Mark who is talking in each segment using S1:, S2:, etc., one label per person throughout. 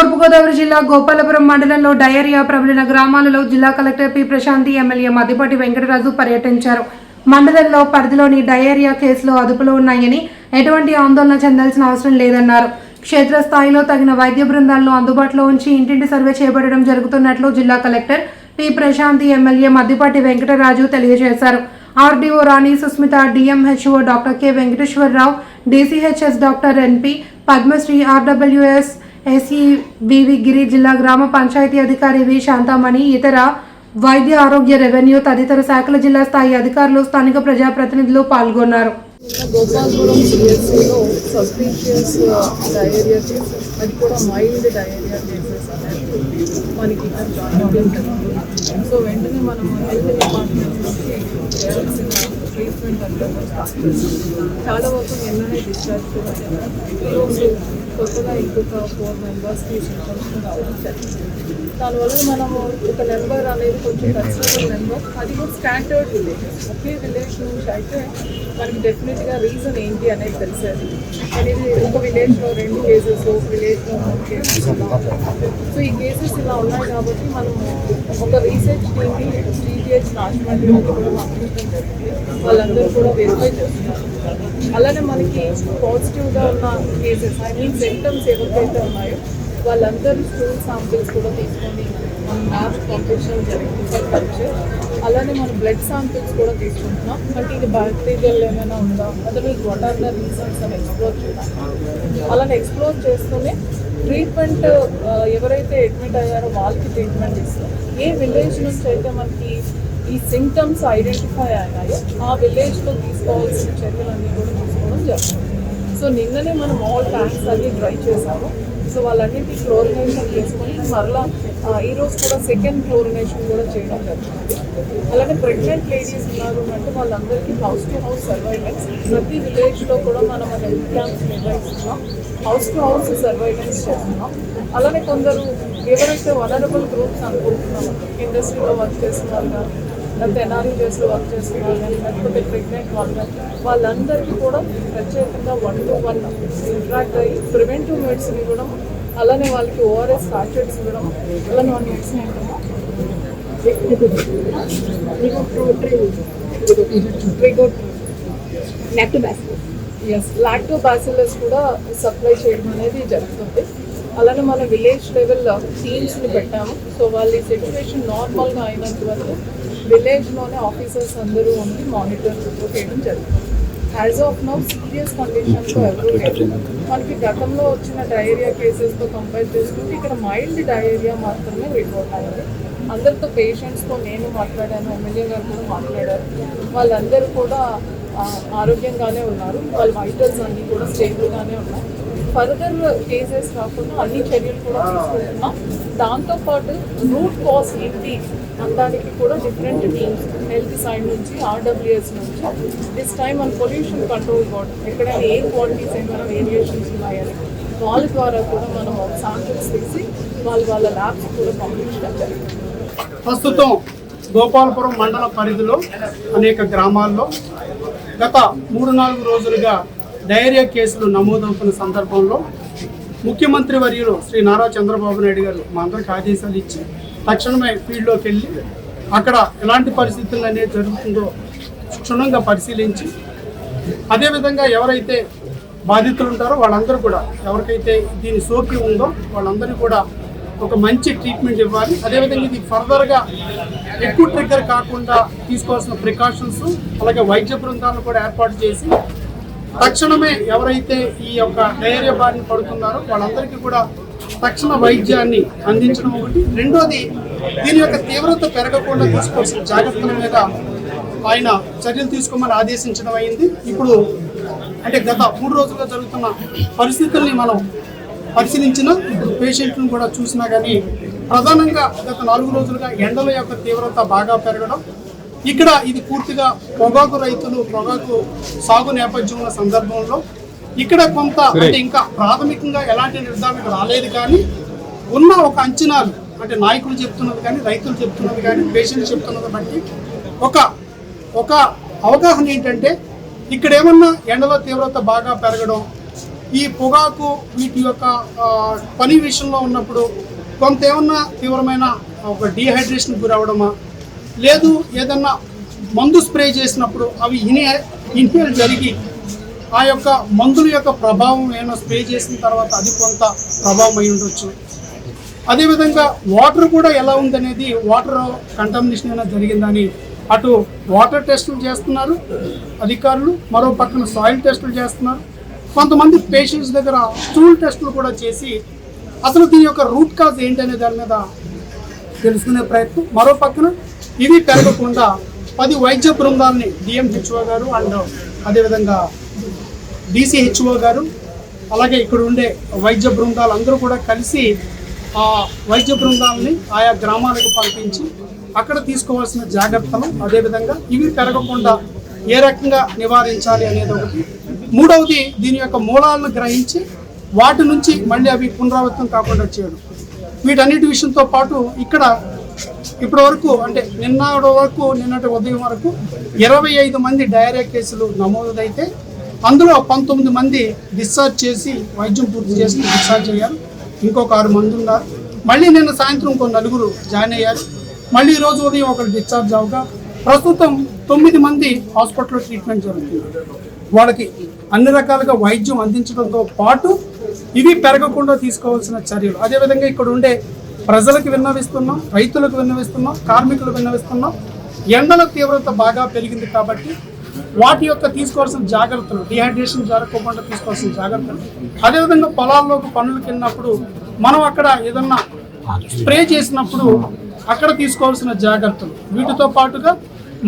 S1: తూర్పుగోదావరి జిల్లా గోపాలపురం మండలంలో డయేరియా ప్రబలిన గ్రామాలలో జిల్లా collector P Prashanti MLA Maddipati Venkataraju పర్యటించారు. మండలంలో పరిధిలోని డయేరియా కేసులు అదుపులో ఉన్నాయని ఎటువంటి ఆందోళన చెందాల్సిన అవసరం లేదన్నారు. క్షేత్రస్థాయిలో తగిన వైద్య బృందాలను అందుబాటులో ఉంచి ఇంటింటి సర్వే చేపట్టడం జరుగుతున్నట్లు జిల్లా collector P Prashanti MLA Maddipati Venkataraju తెలియజేశారు. RDO Rani Susmita DMHO doctor K Venkateswararao DCHS doctor NP Padmasri RWS SE B V Giri జిల్లా గ్రామ పంచాయతీ అధికారి వి. శాంతామణి ఇతర వైద్య ఆరోగ్య రెవెన్యూ తదితర శాఖల జిల్లా స్థాయి అధికారులు స్థానిక ప్రజాప్రతినిధులు పాల్గొన్నారు.
S2: గోపాల్పురం సిఎస్సిలో సస్పీషియస్ డయేరియా కేసెస్ అది కూడా మైల్డ్ డయేరియా కేసెస్ అనేది మనకి ఇక్కడ జాయిన్ జరిగింది సో వెంటనే మనం హెల్త్ డిపార్ట్మెంట్ నుంచి చేయాల్సిన ట్రీట్మెంట్ అంటే చాలా వరకు నిన్ననే డిశ్చార్జ్ ఈరోజు కొత్తగా ఇంకొక ఫోర్ మెంబర్స్కి సింటమ్స్ రావడం దానివల్ల మనము ఒక నెంబర్ అనేది కొంచెం కన్సిడరబుల్ నెంబర్ అది కూడా స్టాండర్డ్ విలేజ్ ఒకే విలేజ్ నుంచి అయితే మనకి డెఫినెట్గా రీజన్ ఏంటి అనేది తెలిసేది. అనేది ఒక విలేజ్లో రెండు కేసెస్ ఒక విలేజ్లో మూడు కేసెస్ సో ఈ కేసెస్ ఇలా ఉన్నాయి కాబట్టి మనం ఒక రీసెర్చ్ టీమ్ని జీటీహెచ్ రాజమండ్రి నుంచి కూడా పంపించడం జరిగింది. వాళ్ళందరూ కూడా వెరిఫై చేస్తున్నారు. అలానే మనకి పాజిటివ్గా ఉన్న కేసెస్ ఐ మీన్ సిమ్టమ్స్ ఎవరికైతే ఉన్నాయో వాళ్ళందరూ స్టూల్ శాంపిల్స్ కూడా తీసుకొని మనం ల్యాబ్ పంపించడం జరిగింది. అలానే మనం బ్లడ్ శాంపిల్స్ కూడా తీసుకుంటున్నాం. బట్ ఇది బ్యాక్టీరియల్ ఏమైనా ఉందా? Otherwise what are the reasons అని ఎక్స్ప్లోర్ చేయడానికి అలానే ఎక్స్ప్లోర్ చేస్తూనే ట్రీట్మెంట్ ఎవరైతే అడ్మిట్ అయ్యారో వాళ్ళకి ట్రీట్మెంట్ ఇస్తాం. ఏ విలేజ్ నుంచి అయితే మనకి ఈ సిమ్టమ్స్ ఐడెంటిఫై అయ్యాయో ఆ విలేజ్లో తీసుకోవాల్సిన చర్యలన్నీ కూడా తీసుకోవడం జరుగుతుంది. సో నిన్ననే మనం ఆల్ ట్యాంక్స్ అన్ని ట్రై చేసాము సో వాళ్ళన్నిటి క్లోరినేషన్ చేసుకొని మరలా ఈరోజు ఈ రోజు కూడా సెకండ్ క్లోరినేషన్ కూడా చేయడం జరుగుతుంది. అలానే ప్రెగ్నెంట్ లేడీస్ ఉన్నారు అంటే వాళ్ళందరికీ హౌస్ టు హౌస్ సర్వైలెన్స్. ప్రతి విలేజ్లో కూడా మనం హెల్త్ క్యాంప్స్ నిర్వహిస్తున్నాం. హౌస్ టు హౌస్ సర్వైలెన్స్ చేస్తున్నాం. అలానే కొందరు ఎవరైతే వనరబుల్ గ్రూప్స్ అనుకుంటున్నాం ఇండస్ట్రీలో వర్క్ చేస్తున్నారు కానీ లేకపోతే ఎన్ఆర్ఈజెస్లో వర్క్ చేస్తున్నారు కానీ లేకపోతే ప్రెగ్నెంట్ వాళ్ళు కానీ వాళ్ళందరికీ కూడా ప్రత్యేకంగా వన్ టు వన్ ఇంట్రాక్ట్ అయ్యి ప్రివెంటివ్ మెడిసిన్ ఇవ్వడం అలానే వాళ్ళకి ఓఆర్ఎస్ ప్యాకెట్స్ ఇవ్వడం అలానే వాళ్ళ మెడిసిన్ ఇవ్వడం లాక్టోబాసిలస్ కూడా సప్లై చేయడం అనేది జరుగుతుంది అలానే మన విలేజ్ లెవెల్ టీమ్స్ని పెట్టాము సో వాళ్ళ సిచ్యువేషన్ నార్మల్గా అయినంత వరకు విలేజ్లోనే ఆఫీసర్స్ అందరూ ఉండి మానిటర్ చేయడం జరుగుతుంది యాజ్ ఆఫ్ నౌ సీరియస్ కండిషన్తో ఎవరు లేరు మనకి గతంలో వచ్చిన డయేరియా కేసెస్తో కంపేర్ చేసుకుంటే ఇక్కడ మైల్డ్ డయేరియా మాత్రమే రిపోర్ట్ అయింది అందరితో పేషెంట్స్తో నేను మాట్లాడాను ఎమ్మెల్యే గారు కూడా మాట్లాడారు. వాళ్ళందరూ కూడా ఆరోగ్యంగానే ఉన్నారు. వాళ్ళ వైటల్స్ అన్నీ కూడా స్టేబుల్గానే ఉన్నాయి. ఫర్దర్ కేసెస్ రాకుండా అన్ని చర్యలు కూడా తీసుకుంటున్నాం. దాంతోపాటు రూట్ కాజ్ ఏంటి అనడానికి కూడా డిఫరెంట్ టీమ్స్ హెల్త్ సైడ్ నుంచి ఆర్డబ్ల్యూఎస్ నుంచి. దిస్ టైమ్ మన పొల్యూషన్ కంట్రోల్ బోర్డ్ ఎక్కడైనా ఏ క్వాలిటీస్ ఏమైనా వేరియేషన్స్ ఉన్నాయని వాళ్ళ ద్వారా కూడా మనం శాంపిల్స్ తీసి వాళ్ళ వాళ్ళ ల్యాబ్స్ కూడా పంపించడం జరిగింది.
S3: ప్రస్తుతం గోపాలపురం మండల పరిధిలో అనేక గ్రామాల్లో గత మూడు నాలుగు రోజులుగా డయేరియా కేసులు నమోదవుతున్న సందర్భంలో ముఖ్యమంత్రి వర్యులు శ్రీ నారా చంద్రబాబు నాయుడు గారు మా అందరికి ఆదేశాలు ఇచ్చి తక్షణమే ఫీల్డ్లోకి వెళ్ళి అక్కడ ఎలాంటి పరిస్థితులు అనేది జరుగుతుందో క్షుణ్ణంగా పరిశీలించి అదేవిధంగా ఎవరైతే బాధితులు ఉంటారో వాళ్ళందరూ కూడా ఎవరికైతే దీని సోకి ఉందో వాళ్ళందరూ కూడా ఒక మంచి ట్రీట్మెంట్ ఇవ్వాలి. అదేవిధంగా ఇది ఫర్దర్గా ఎక్కువ ట్రిగ్గర్ కాకుండా తీసుకోవాల్సిన ప్రికాషన్స్ అలాగే వైద్య బృందాలను కూడా ఏర్పాటు చేసి తక్షణమే ఎవరైతే ఈ యొక్క డయేరియా బారిన పడుతున్నారో వాళ్ళందరికీ కూడా తక్షణ వైద్యాన్ని అందించడం ఒకటి. రెండోది దీని యొక్క తీవ్రత పెరగకుండా తీసుకోవాల్సిన జాగ్రత్తల మీద ఆయన చర్యలు తీసుకోమని ఆదేశించడం అయింది. ఇప్పుడు అంటే గత మూడు రోజులుగా జరుగుతున్న పరిస్థితుల్ని మనం పరిశీలించిన పేషెంట్లను కూడా చూసినా కానీ ప్రధానంగా గత నాలుగు రోజులుగా ఎండల యొక్క తీవ్రత బాగా పెరగడం ఇక్కడ ఇది పూర్తిగా పొగాకు రైతులు పొగాకు సాగు నేపథ్యం ఉన్న సందర్భంలో ఇక్కడ కొంత అంటే ఇంకా ప్రాథమికంగా ఎలాంటి నిర్ధారణ రాలేదు కానీ ఉన్న ఒక అంచనాలు అంటే నాయకులు చెప్తున్నది కానీ రైతులు చెప్తున్నది కానీ పేషెంట్స్ చెప్తున్నది బట్టి ఒక ఒక అవగాహన ఏంటంటే ఇక్కడ ఏమన్నా ఎండల తీవ్రత బాగా పెరగడం ఈ పొగాకు వీటి యొక్క పని విషయంలో ఉన్నప్పుడు కొంత ఏమన్నా తీవ్రమైన ఒక డీహైడ్రేషన్ గురవడమా లేదు ఏదన్నా మందు స్ప్రే చేసినప్పుడు అవి ఇనే ఇన్హేల్ జరిగి ఆ యొక్క మందుల యొక్క ప్రభావం ఏమైనా స్ప్రే చేసిన తర్వాత అది కొంత ప్రభావం అయి ఉండొచ్చు. అదేవిధంగా వాటర్ కూడా ఎలా ఉందనేది వాటర్ కంటామినేషన్ అయినా జరిగిందని అటు వాటర్ టెస్టులు చేస్తున్నారు అధికారులు మరో పక్కన సాయిల్ టెస్టులు చేస్తున్నారు. కొంతమంది పేషెంట్స్ దగ్గర స్టూల్ టెస్టులు కూడా చేసి అసలు దీని యొక్క రూట్ కాజ్ ఏంటి అనే దాని మీద తెలుసుకునే ప్రయత్నం. మరో పక్కన ఇవి పెరగకుండా పది వైద్య బృందాలని డిఎంహెచ్ఓ గారు అండ్ అదేవిధంగా డిసిహెచ్ఓ గారు అలాగే ఇక్కడ ఉండే వైద్య బృందాలు అందరూ కూడా కలిసి ఆ వైద్య బృందాలని ఆయా గ్రామాలకు పంపించి అక్కడ తీసుకోవాల్సిన జాగ్రత్తలు అదేవిధంగా ఇవి పెరగకుండా ఏ రకంగా నివారించాలి అనేది ఒకటి. మూడవది దీని యొక్క మూలాలను గ్రహించి వాటి నుంచి మళ్ళీ అవి పునరావృతం కాకుండా చేయడం. వీటన్నిటి విషయంతో పాటు ఇక్కడ ఇప్పటి వరకు అంటే నిన్న వరకు నిన్నటి ఉదయం వరకు ఇరవై ఐదు మంది డయేరియా కేసులు నమోదైతే అందులో పంతొమ్మిది మంది డిశ్చార్జ్ చేసి వైద్యం పూర్తి చేసి డిశ్చార్జ్ అయ్యారు. ఇంకొక ఆరు మంది ఉన్నారు. మళ్ళీ నిన్న సాయంత్రం ఇంకో నలుగురు జాయిన్ అయ్యారు. మళ్ళీ ఈరోజు ఉదయం ఒకరు డిశ్చార్జ్ అవగా ప్రస్తుతం తొమ్మిది మంది హాస్పిటల్లో ట్రీట్మెంట్ జరుగుతుంది. వాళ్ళకి అన్ని రకాలుగా వైద్యం అందించడంతో పాటు ఇవి పెరగకుండా తీసుకోవాల్సిన చర్యలు. అదేవిధంగా ఇక్కడ ఉండే ప్రజలకు విన్నవిస్తున్నాం రైతులకు విన్నవిస్తున్నాం కార్మికులకు విన్నవిస్తున్నాం. ఎండల తీవ్రత బాగా పెరిగింది కాబట్టి వాటి యొక్క తీసుకోవాల్సిన జాగ్రత్తలు డిహైడ్రేషన్ జరగకుండా తీసుకోవాల్సిన జాగ్రత్తలు. అదేవిధంగా పొలాల్లోకి పనులకు వెళ్ళినప్పుడు మనం అక్కడ ఏదన్నా స్ప్రే చేసినప్పుడు అక్కడ తీసుకోవాల్సిన జాగ్రత్తలు. వీటితో పాటుగా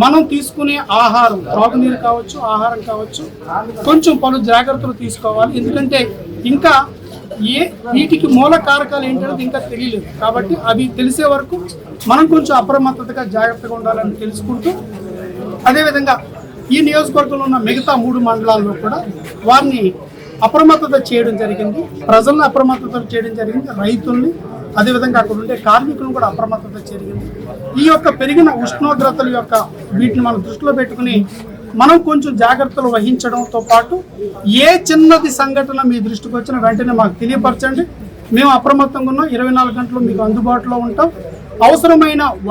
S3: మనం తీసుకునే ఆహారం త్రాగునీరు కావచ్చు ఆహారం కావచ్చు కొంచెం పలు జాగ్రత్తలు తీసుకోవాలి. ఎందుకంటే ఇంకా ఏ వీటికి మూల కారకాలు ఏంటనేది ఇంకా తెలియలేదు. కాబట్టి అవి తెలిసే వరకు మనం కొంచెం అప్రమత్తతగా జాగ్రత్తగా ఉండాలని తెలుసుకుంటూ అదేవిధంగా ఈ నియోజకవర్గంలో ఉన్న మిగతా మూడు మండలాల్లో కూడా వారిని అప్రమత్తత చేయడం జరిగింది. ప్రజలను అప్రమత్తత చేయడం జరిగింది. రైతుల్ని అదేవిధంగా అక్కడ ఉండే కార్మికులను కూడా అప్రమత్తత జరిగింది ఈ యొక్క పెరిగిన ఉష్ణోగ్రతల యొక్క వీటిని మనం దృష్టిలో పెట్టుకుని మనం కొంచెం జాగ్రత్తలు వహించడంతో పాటు ఏ చిన్నది సంఘటన మీ దృష్టికి వచ్చిన వెంటనే మాకు తెలియపరచండి. మేము అప్రమత్తంగా ఉన్నాం. ఇరవై నాలుగు గంటలు మీకు అందుబాటులో ఉంటాం. అవసరమైన వై